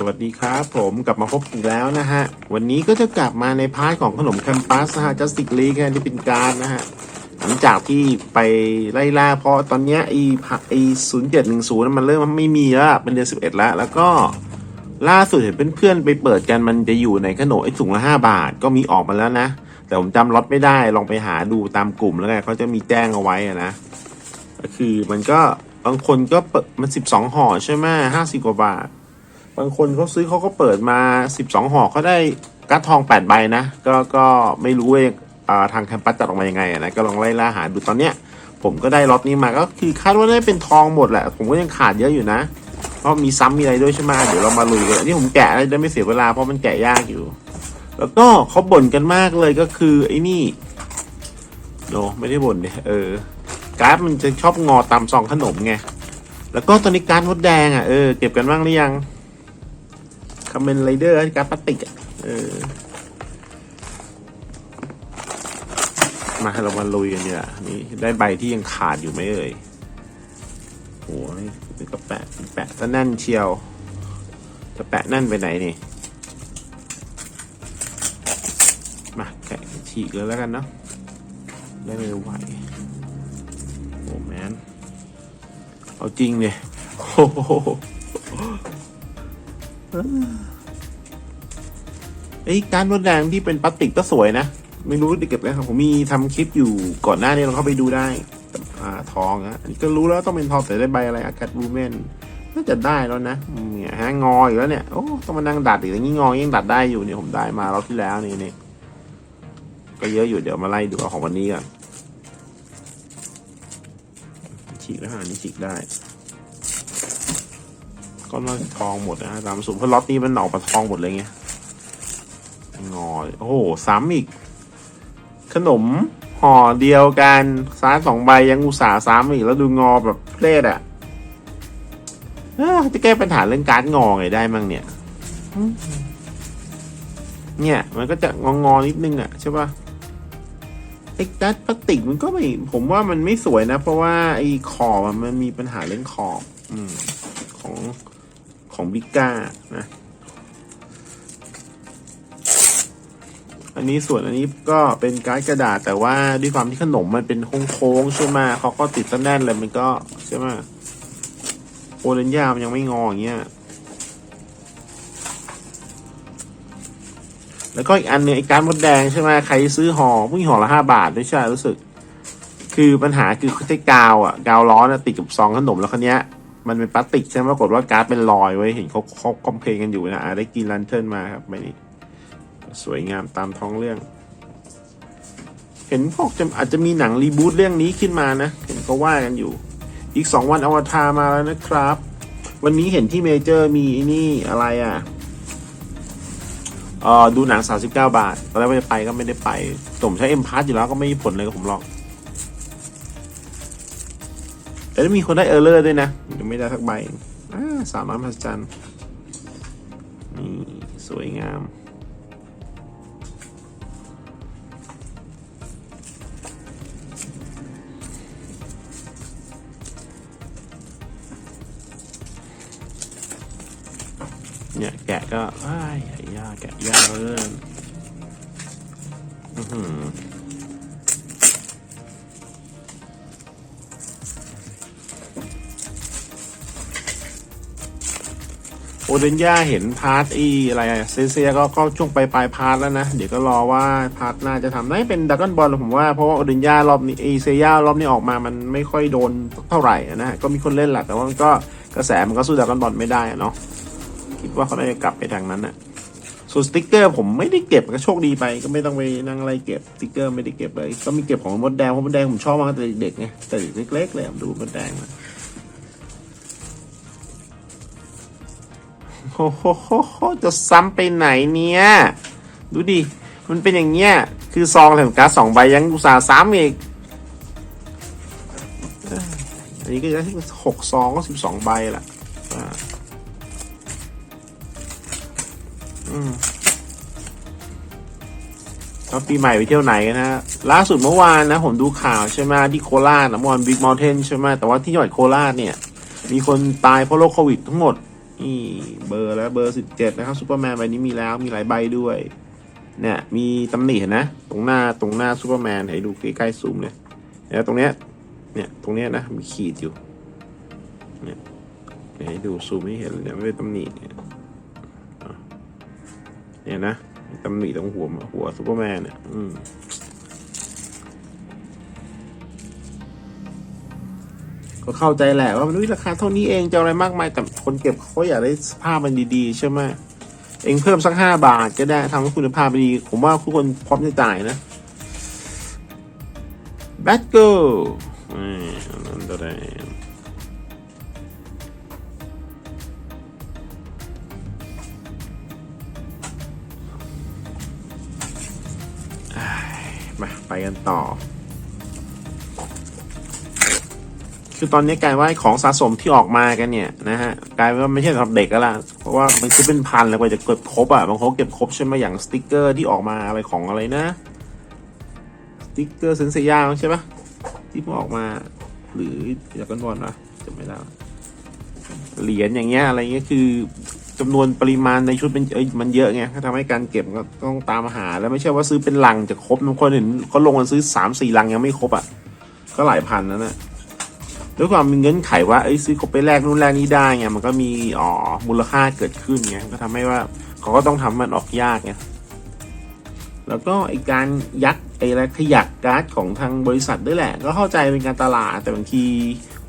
สวัสดีครับ ผมกลับมาพบอีกแล้วนะฮะ วันนี้ก็จะกลับมาในพาร์ทของขนมแคมปัสนะฮะจัสติกลีกที่เป็นการนะฮะ หลังจากที่ไปไล่ล่าเพราะตอนเนี้ยไอ้ไอ้ศูนย์เจ็ดหนึ่งศูนย์มันเริ่มไม่มีแล้วเป็นเดือนสิบเอ็ดแล้ว แล้วก็ล่าสุดเห็นเพื่อนๆไปเปิดกันมันจะอยู่ในขนมไอ้ถุงละห้าบาทก็มีออกมาแล้วนะ แต่ผมจำล็อตไม่ได้ลองไปหาดูตามกลุ่มแล้วกันเขาจะมีแจ้งเอาไว้อะนะก็คือมันก็บางคนก็เปิดมันสิบสองห่อใช่ไหมห้าสิบกว่าบาท บางคนเขาซื้อเขาก็เปิดมาสิบสองห่อเขาได้การ์ดทองแปดใบนะ ก็ก็ไม่รู้ว่าอ่าทางแคมปัสจัดออกมายังไงนะ ก็ลองไล่ล่าหาดูตอนเนี้ย ผมก็ได้ล็อตนี้มาก็คือคาดว่าได้เป็นทองหมดแหละ ผมก็ยังขาดเยอะอยู่นะ เพราะมีซ้ำมีอะไรด้วยใช่ไหมเดี๋ยวเรามาลุยกันนี่ผมแกะแล้ไม่เสียเวลาเพราะมันแกะยากอยู่ แล้วก็เขาบ่นกันมากเลยก็คือไอ้นี่โนไม่ได้บ่นเนี่ยเออการ์ดมันจะชอบงอตามซองขนมไงแล้วก็ตอนนี้การ์ดมดแดงอะเออเก็บกันบ้างหรือยัง คาเมนไรเดอร์การ์ดพลาสติกอะเออมาเรามาลุยกันเนี่ยนี่ได้ใบที่ยังขาดอยู่ไหมเอ่ยโอ้ยนี่ก็แปะแปะซะแน่นเชียว จะแปะแน่นไปไหนนี่ มาแกะฉีกเลยแล้วกันเนาะได้ไม่ไหวโอ้แมนเอาจริงเลยโอ้โห ไอ้การมดแดงที่เป็นพลาสติกก็สวยนะ ไม่รู้จะเก็บไว้ครับผมมีทำคลิปอยู่ก่อนหน้านี้เราเข้าไปดูได้อ่าทองอะอันนี้ก็รู้แล้วต้องเป็นทองแต่ได้ใบอะไรอากาศบูเมนน่าจะได้แล้วนะเนี่ยฮะงออยู่แล้วเนี่ยโอ้ต้องมานั่งดัดอีกอย่างนี้งอยังดัดได้อยู่เนี่ยผมได้มารอบที่แล้วนี่นี่ก็เยอะอยู่เดี๋ยวมาไล่ดูเอาของวันนี้ก่อนฉีกแล้วฮะนี่ฉีกได้ก็น่าทองหมดนะฮะตามสูตรเพราะล็อตนี้มันออกมาทองหมดเลยไง งอโอ้โหซ้ำอีก ขนมห่อเดียวกันซ้ายสองใบยังอุตส่าห์ซ้ำอีกแล้วดูงอแบบเพลดอะจะแก้ปัญหาเรื่องการงอไงได้มั่งเนี่ย เนี่ย มันก็จะงองอนิดนึงอะใช่ปะไอ้การ์ดพลาสติกมันก็ไม่ ผมว่ามันไม่สวยนะ เพราะว่าไอ้ขอบมันมีปัญหาเรื่องขอบ อืม ของของบิก้านะ อันนี้ส่วนอันนี้ก็เป็นการ์ดกระดาษ แต่ว่าด้วยความที่ขนมมันเป็นโค้งๆใช่ไหมเขาก็ติดซะแน่นเลยมันก็ใช่ไหมโอเลนยามันยังไม่งออย่างเงี้ยแล้วก็อีกอันหนึงไอ้การดมดแดงใช่ไหมใครซื้อห่อผู้ห่อละห้าบาทด้วยใช่รู้สึก คือปัญหาคือเขาใช้กาวอะกาวร้อนะติดกับซองขนมแล้วคันนี้ยมันเป็นพลาสติกใช่ไหมปรากฏว่าการ์ดเป็นรอยไว้เห็นเขาเขาคอมเพลนกันอยู่นะอะได้กินลันเทิร์นมาครับไม่นี่ สวยงามตามท้องเรื่อง เห็นพวกจะอาจจะมีหนังรีบูตเรื่องนี้ขึ้นมานะ เห็นเขาว่ากันอยู่ อีกสองวันอวตารมาแล้วนะครับ วันนี้เห็นที่เมเจอร์มีนี่อะไรอะเออดูหนัง 39 บาท ตอนแรกว่าจะไปก็ไม่ได้ไปผมใช้เอ็มพาร์อยู่แล้วก็ไม่มีผลเลยกับผมหรอก แต่ถ้มีคนได้เออร์เลอร์ด้วยนะยังไม่ได้สักใบสามน้ำพัสจันนี่สวยงาม เนี่ยแกะก็อ้ายยากแกะยากเลยอื้อหือโอเดนย่าเห็นพาร์ทอีอะไรเซเซียก็ก็ช่วงปลายปลายพาร์ทแล้วนะ เดี๋ยวก็รอว่าพาร์ทหน้าจะทำได้เป็นดักกันบอลผมว่าเพราะว่าโอเดนย่ารอบนี้เอเซียรอบนี้ออกมามันไม่ค่อยโดนเท่าไหร่นะก็มีคนเล่นแหละแต่ว่ามันก็กระแสมันก็สู้ดักกันบอลไม่ได้เนาะ คิดว่าเขาน่าจะกลับไปทางนั้นอะส่วนสติกเกอร์ผมไม่ได้เก็บก็โชคดีไป ก็ไม่ต้องไปนั่งอะไรเก็บสติกเกอร์ไม่ได้เก็บเลย ก็มีเก็บของมดแดงเพราะมดแดงผมชอบมากตั้งแต่เด็กๆไงแต่เล็กๆเลยผมดูมดแดงมาโอ้โหจะซ้ำไปไหนเนี่ย ดูดิ มันเป็นอย่างเงี้ย คือซองแถมการ์ดสองใบยังอุตส่าห์ซ้ำอีก อันนี้ก็จะหกซองก็สิบสองใบละ แล้วปีใหม่ไปเที่ยวไหนกันนะฮะ ล่าสุดเมื่อวานนะ ผมดูข่าวใช่ไหมที่โคราชนะมอนบิ๊กมอลเทนใช่ไหมแต่ว่าที่จังหวัดโคราชเนี่ย มีคนตายเพราะโรคโควิดทั้งหมด นี่เบอร์แล้วเบอร์สิบเจ็ดนะครับซูเปอร์แมนใบนี้มีแล้วมีหลายใบด้วย เนี่ย มีตำหนิเห็นนะ ตรงหน้าตรงหน้าซูเปอร์แมนให้ดูใกล้ๆซูมเลยเนี่ยตรงเนี้ยเนี่ยตรงเนี้ยนะมีขีดอยู่ เนี่ยให้ดูซูมไม่เห็นเนี่ยไม่เป็นตำหนิเนี่ย เนี่ยนะตำหนิตรงหัวหัวซูเปอร์แมนเนี่ยอืมก็เข้าใจแหละว่ามันอุ๊ยราคาเท่านี้เองจะอะไรมากมาย แต่คนเก็บเขาอยากได้สภาพมันดีๆ ใช่ไหมเองเพิ่มสักห้าบาทก็ได้ทำให้คุณภาพดี ผมว่าทุกคนพร้อมจะจ่ายนะแบทเกิลนั่นตัวแด มาไปกันต่อ คือตอนนี้กลายว่าของสะสมที่ออกมากันเนี่ยนะฮะกลายเป็นว่าไม่ใช่สำหรับเด็กแล้วล่ะเพราะว่ามันคือเป็นพันแล้วกว่าจะเก็บครบอะบางคนเก็บครบใช่ไหมอย่างสติกเกอร์ที่ออกมาอะไรของอะไรนะสติกเกอร์เซนเซียาใช่ปะที่เพิ่งออกมา หรือจากกันบอลนะจำไม่ได้เหรียญอย่างเงี้ยอะไรเงี้ยคือ จำนวนปริมาณในชุดมันเอ้มันเยอะไงก็ทำให้การเก็บก็ต้องตามหา แล้วไม่ใช่ว่าซื้อเป็นลังจะครบบางคนเห็นเขาลงกันซื้อสามสี่ลังยังไม่ครบอะก็หลายพันนั่นแหละด้วยความมีเงื่อนไขว่าเอ้ยซื้อครบไปแลกนู่นแลกนี่ได้ไงมันก็มีอ๋อมูลค่าเกิดขึ้นไงก็ทำให้ว่าเขาก็ต้องทำมันออกยากไงแล้วก็ไอการยัดไออะไรขยักการ์ดของทางบริษัทด้วยแหละ ก็เข้าใจเป็นการตลาดแต่บางที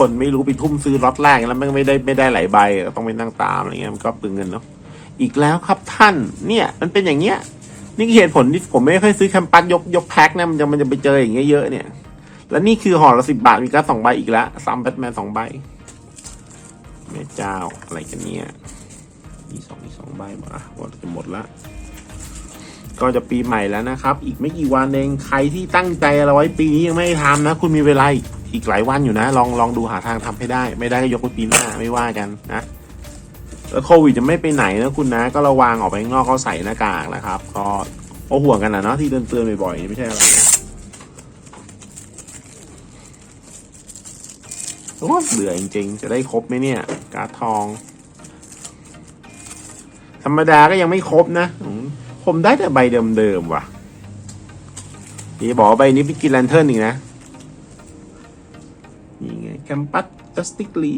คนไม่รู้ไปทุ่มซื้อล็อตแรกแล้วมันไม่ได้ไม่ได้หลายใบต้องไปนั่งตามอะไรเงี้ยมันก็เปลืองเงินเนาะอีกแล้วครับท่าน เนี่ย มันเป็นอย่างเงี้ย นี่คือเหตุผลที่ผมไม่ค่อยซื้อแคมปัสยกยกแพ็คนะมันจะมันจะไปเจออย่างเงี้ยเยอะเนี่ย และนี่คือห่อละสิบบาทมีการดสองใบอีกแล้วซ้ำแบทแมนสองใบแม่เจ้าอะไรกันเนี่ยมีสองมีสองใบหมดละหมดจะหมดละก็จะปีใหม่แล้วนะครับ อีกไม่กี่วันเองใครที่ตั้งใจเอาไว้ปีนี้ยังไม่ทำนะ คุณมีเวลาอีก อีกหลายวันอยู่นะ ลองลองดูหาทางทำให้ได้ ไม่ได้ก็ยกไปปีหน้าไม่ว่ากันนะแล้วโควิดจะไม่ไปไหนนะคุณนะ ก็ระวังออกไปข้างนอกก็ใส่หน้ากากนะครับ ก็ก็ห่วงกันนะเนาะที่เตือนเตือนๆบ่อยๆไม่ใช่อะไรนะโอ้เบื่อจริงๆ จะได้ครบไหมเนี่ย การ์ดทอง ธรรมดาก็ยังไม่ครบนะ ผมได้แต่ใบเดิมๆว่ะนี่บอกใบนี้เป็นกินแลนเทิร์นอีกนะ มปัสจัสติกลี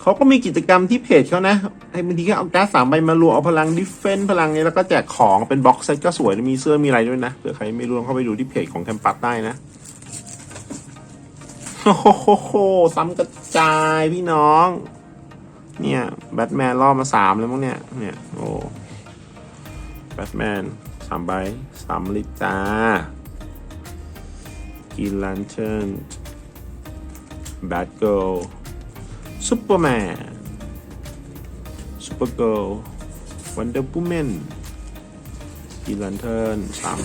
เขาก็มีกิจกรรมที่เพจเขานะให้บางทีก็เอาการ์ดสามใบมารวมเอาพลังดิฟเฟนพลังนี้แล้วก็แจกของเป็นบ็อกเซตก็สวยมีเสื้อมีอะไรด้วยนะเผื่อใครไม่รู้เข้าไปดูที่เพจของแคมปัสได้นะโอ้โหซ้ำกระจายพี่น้อง เนี่ยแบทแมนล่อมาสามแล้วมั้งเนี่ย เนี่ยโอ้แบทแมนสามใบสามลิตรจ้ากินลันเทิร์น แบทเกิลซูเปอร์แมนซูเปอร์เกิลวันเดอร์บูแมนกินลันเทิร์นสาม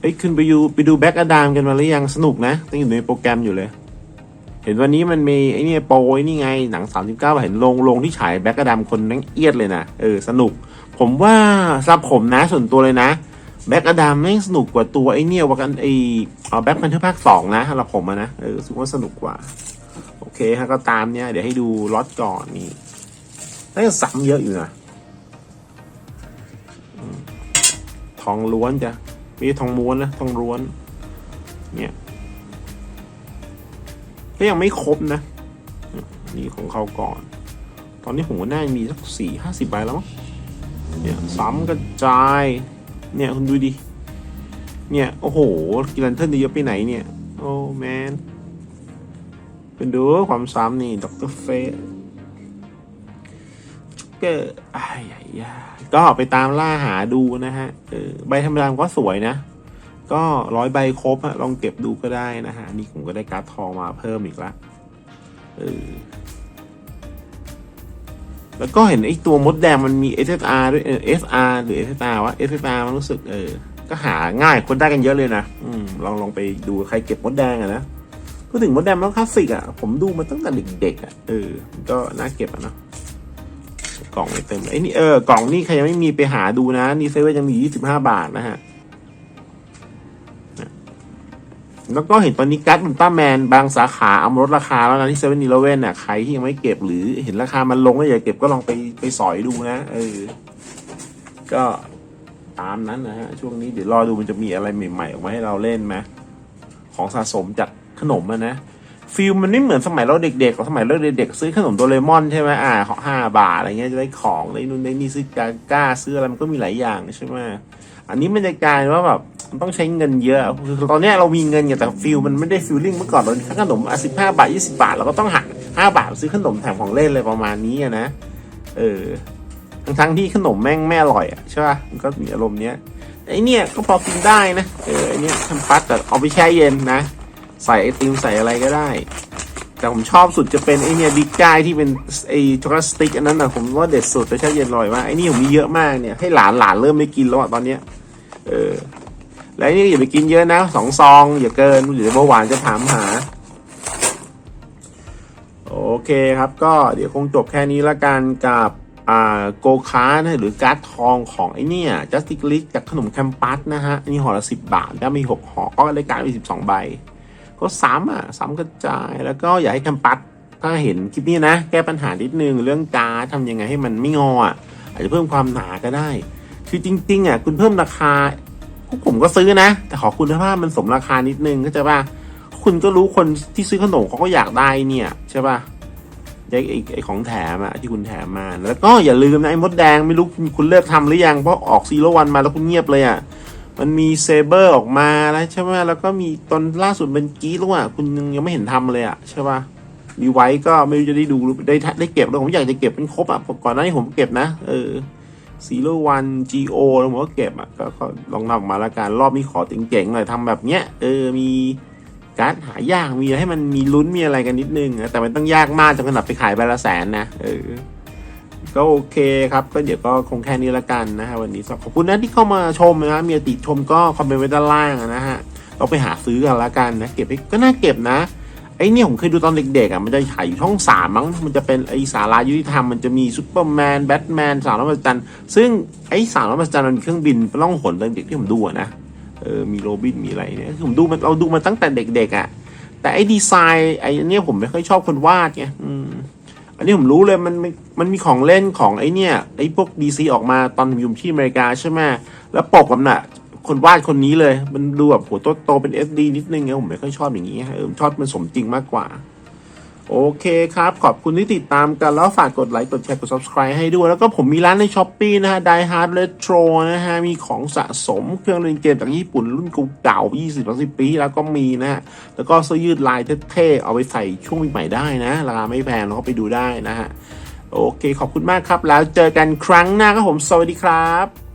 เอ้ยขึ้นไปดูไปดูแบ็กอดามกันมาหรือยังสนุกนะต้องอยู่ในโปรแกรมอยู่เลย เห็นวันนี้มันมีไอ้นี่โปรไอ้นี่ไง หนัง 39 เห็นลงลงที่ฉายแบ็กอดามคนนั่งเอียดเลยนะ เออ สนุก ผมว่าสำหรับผมนะส่วนตัวเลยนะ แบ็กอดามแม่งสนุกกว่าตัวไอเนี่ยว่ากันไอแบ็กพันเทอร์ภาคสองนะสำหรับผมนะเออสึกว่าสนุกกว่า โอเคฮะก็ตามเนี่ย เดี๋ยวให้ดูล็อตก่อนนี่น่าจะซ้ำเยอะอยู่นะทองล้วนจ้ะมีทองม้วนนะทองล้วน เนี่ยก็ยังไม่ครบนะ นี่ของเขาก่อน ตอนนี้ผมว่าน่ามีสักสี่ห้าสิบใบแล้วเนี่ยซ้ำกระจาย เนี่ยคุณดูดิ เนี่ย โอ้โห กิลันเทิร์นจะยอะไปไหนเนี่ย โอ้แมนเป็นดูความซ้ำนี่ด็อกเตอร์เฟสเกอร์อ้ยาก็ไปตามล่าหาดูนะฮะเออใบธรรมดาก็สวยนะ ก็ร้อยใบครบอะลองเก็บดูก็ได้นะฮะ นี่ผมก็ได้การ์ดทองมาเพิ่มอีกละเออ แล้วก็เห็นไอ้ตัวมดแดงมันมี SSR ด้วยเออ SR หรือ SSR วะ SSR มันรู้สึกเออ ก็หาง่ายคนได้กันเยอะเลยนะอืมลองลองไปดูใครเก็บมดแดงอะนะพูดถึงมดแดงมันคลาสสิกอะผมดูมาตั้งแต่เด็กๆอะเออ ก็น่าเก็บอะเนาะกล่องไม่เต็มไอ้นี่เออกล่องนี่ใครยังไม่มีไปหาดูนะ นี่เซเว่นยังมียี่สิบห้าบาทนะฮะ แล้วก็เห็นตอนนี้การ์ดอุลตร้าแมนบางสาขาเอามาลดราคาแล้วนะที่เซเว่นอีเลเว่นอะใครที่ยังไม่เก็บหรือเห็นราคามันลงแล้วอยากเก็บก็ลองไปไปสอยดูนะเออก็ตามนั้นนะฮะช่วงนี้เดี๋ยวรอดูมันจะมีอะไรใหม่ๆออกมาให้เราเล่นไหมของสะสมจากขนมอะนะฟิลมันไม่เหมือนสมัยเราเด็กๆสมัยเราเด็กๆซื้อขนมโดเรมอนใช่ไหมอ่าของห้าบาทอะไรเงี้ยจะได้ของได้นู่นได้นี่ซื้อกาก้าซื้ออะไรมันก็มีหลายอย่างใช่ไหมอันนี้มันจะกลายว่าแบบ มันต้องใช้เงินเยอะคือตอนนี้เรามีเงินไงแต่ฟิลมันไม่ได้ฟิลลิ่งเมื่อก่อนเราค่าขนมอะสิบห้าบาทยี่สิบาทเราก็ต้องหักห้าบาทซื้อขนมแถมของเล่นเลยประมาณนี้นะ เออ ทั้งๆที่ขนมแม่งไม่อร่อยอะใช่ป่ะมันก็มีอารมณ์เนี้ยไอเนี่ยก็พอกินได้นะ เออไอเนี้ยทำปัสแต่เอาไปแช่เย็นนะ ใส่ไอติมใส่อะไรก็ได้ แต่ผมชอบสุดจะเป็นไอเนี่ยบิ๊กไกที่เป็นไอช็อกโกแลตสติ๊กอันนั้นแต่ผมว่าเด็ดสุดไปแช่เย็นอร่อยมากไอนี่ผมมีเยอะมากเนี่ยให้หลานหลานเริ่มไม่กินแล้วอะตอนเนี้ย เออ แล้วนี่อย่าไปกินเยอะนะสองซองอย่าเกินหรือเบาหวานจะถามหา โอเคครับก็เดี๋ยวคงจบแค่นี้ละกันกับอ่าโกคาร์นะหรือการ์ดทองของไอเนี่ยจัสติกลิกจากขนมแคมปัสนะฮะอันนี่ห่อละสิบบาทแล้วมีหกห่อก็ได้การ์ดมีสิบสองใบ ก็ซ้ำอะ ซ้ำกระจายแล้วก็อยากให้แคมปัสถ้าเห็นคลิปนี้นะ แก้ปัญหานิดนึงเรื่องการ์ดทำยังไงให้มันไม่งออะอาจจะเพิ่มความหนาก็ได้ คือจริงๆอะคุณเพิ่มราคา ผมก็ซื้อนะ แต่ขอคุณภาพมันสมราคานิดนึงเข้าใจป่ะคุณก็รู้คนที่ซื้อขนมเขาก็อยากได้เนี่ยใช่ป่ะไอ้ไอ้ไอของแถมอะที่คุณแถมมาแล้วก็อย่าลืมนะไอ้มดแดงไม่รู้คุณเลิกทำหรือยังเพราะออกซีโรวันมาแล้วคุณเงียบเลยอะมันมีเซเบอร์ออกมาแล้วใช่ไหมแล้วก็มีตอนล่าสุดเป็นกีดแล้วอะคุณยังยังไม่เห็นทำเลยอะใช่ป่ะดีไว้ก็ไม่รู้จะได้ดูได้ได้เก็บแล้วผมอยากจะเก็บเป็นครบอะก่อนหน้านี้ผมเก็บนะเออ ซีโร่วันจีโอแล้วผมก็เก็บอะก็ลองนำออกมาละกันรอบนี้ขอเจ๋งๆหน่อยทำแบบเนี้ยเออมีการ์ดหายากมีอะไรให้มันมีลุ้นมีอะไรกันนิดนึงนะแต่มันต้องยากมากจนขนาดไปขายใบละแสนนะเออก็โอเคครับก็เดี๋ยวก็คงแค่นี้ละกันนะฮะวันนี้ขอบคุณนะที่เข้ามาชมนะมีติชมก็คอมเมนต์ไว้ด้านล่างนะฮะเราไปหาซื้อกันละกันนะเก็บก็น่าเก็บนะ อ้เนี่ยผมเคยดูตอนเด็กๆอะมันจะฉายอยู่ช่องสามมั้งมันจะเป็นไอ้สารายุติธรรมมันจะมีซูเปอร์แมนแบทแมนสาวน้ำมันจันซึ่งไอ้สาวน้ำมันจันมันมีเครื่องบินล่องหนตอนเด็กที่ผมดูอะนะเออมีโรบินมีอะไรเนี่ยคือผมดูมันเราดูมาตั้งแต่เด็กๆอะแต่ไอ้ดีไซน์ไอ้เนี้ยผมไม่ค่อยชอบคนวาดไงอันนี้ผมรู้เลยมันมันมีของเล่นของไอ้เนี่ยไอ้พวกดีซีออกมาตอนอยู่ที่อเมริกาใช่ไหมแล้วปกมันน่ะ คนวาดคนนี้เลย มันดูแบบหัวโตโตๆเป็น SD นิดนึงไงผมไม่ค่อยชอบอย่างนี้ฮะเออมชอบมันสมจริงมากกว่า โอเคครับ ขอบคุณที่ติดตามกัน แล้วฝากกดไลค์ กดแชร์ กด subscribe ให้ด้วย แล้วก็ผมมีร้านใน s h อ p e e นะฮะ Die Hard Retro นะฮะ มีของสะสมเครื่องเล่นเกมจากญี่ปุ่นรุ่นเก่าๆ20-30 ปี แล้วก็มีนะฮะ แล้วก็เสื้อยืดลายเท่ๆ เอาไปใส่ช่วงปีใหม่ได้นะ ราคาไม่แพงแล้วก็ไปดูได้นะฮะ โอเค ขอบคุณมากครับ แล้วเจอกันครั้งหน้าครับผม สวัสดีครับ